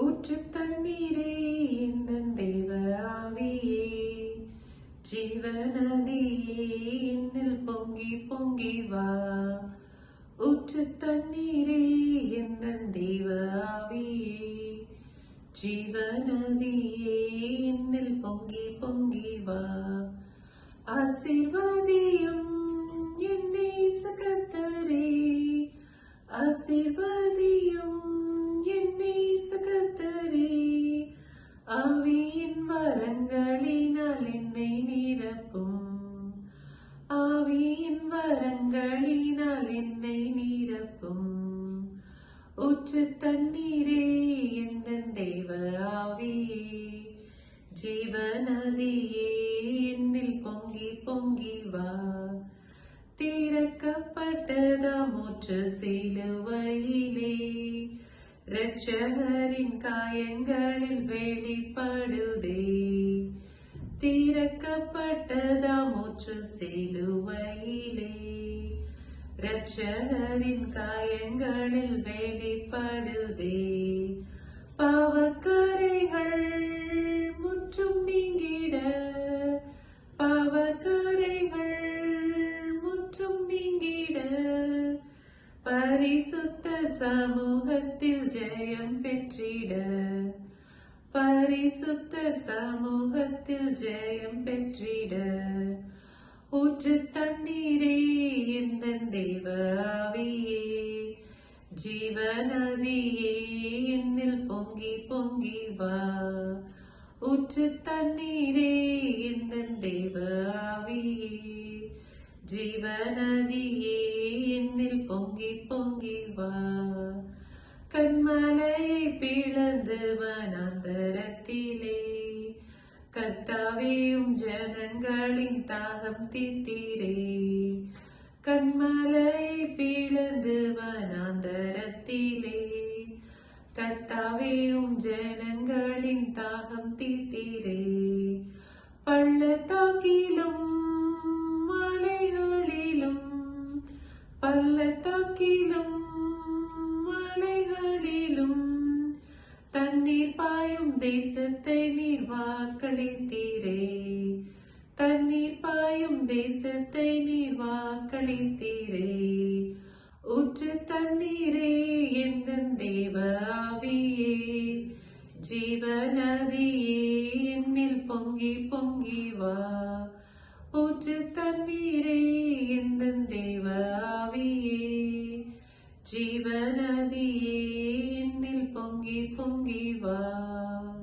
ஊற்று தண்ணீரே இந்த தேவ ஆவியே? ஜீவநதியே என்னில் பொங்கி பொங்கி வா. ஊற்று தண்ணீரே இந்த தேவ ஆவியே? ஜீவநதியே என்னில் பொங்கி பொங்கி வா. ஆசிர்வதியும் என்னை நீரப்பும். ஊற்று தண்ணீரே எந்த தேவ ஜீவநதியே என்னில் பொங்கி பொங்கி வா. திறக்கப்பட்டதாம் ஊற்று சிலுவையிலே. ரட்சகரின் காயங்களில் வெளிப்படுதே திறக்கப்பட்டதாம் ஊற்று சிலுவையிலே. இரட்சகரின் காயங்களில் வேடிப்படுதே. பாவக்கரைகள் முற்றும் நீங்கிட. பாவக்கரைகள் முற்றும் நீங்கிட. பரிசுத்த சமூகத்தில் ஜெயம் பெற்றிட. பரிசுத்த சமூகத்தில் ஜெயம் பெற்றிட. ஊற்று தண்ணீரே இந்த தேவ ஆவியே ஜீவநதியே என்னில் பொங்கி பொங்கி வா ஊற்று தண்ணீரே இந்த தேவ ஆவியே ஜீவநதியே என்னில் பொங்கி பொங்கி வா கண்மலையை பிளந்து வனாந்தரத்திலே கர்த்தாவேயும் ஜனங்களின் கண்மலை பிளந்து வனாந்தரத்திலே. கர்த்தாவேயும் ஜனங்களின் தாகம் தீர்த்தீரே. பள்ளத்தாக்கிலும் மலைகளிலும் பள்ளத்தாக்கிலும் மலைகளிலும் தண்ணீர் பாயும் தேசத்தை நீர் வாக்களித்தீரே. தண்ணீர் பாயும் தேசத்தை நீர் வாக்களித்தீரே. ஊற்று தண்ணீரே எந்த தேவ ஆவியே. ஜீவநதியே என்னில் பொங்கி பொங்கி வா. ஊற்று தண்ணீரே எந்த தேவ ஆவியே. ஜீவநதியே என்னில் பொங்கி பொங்கி வா.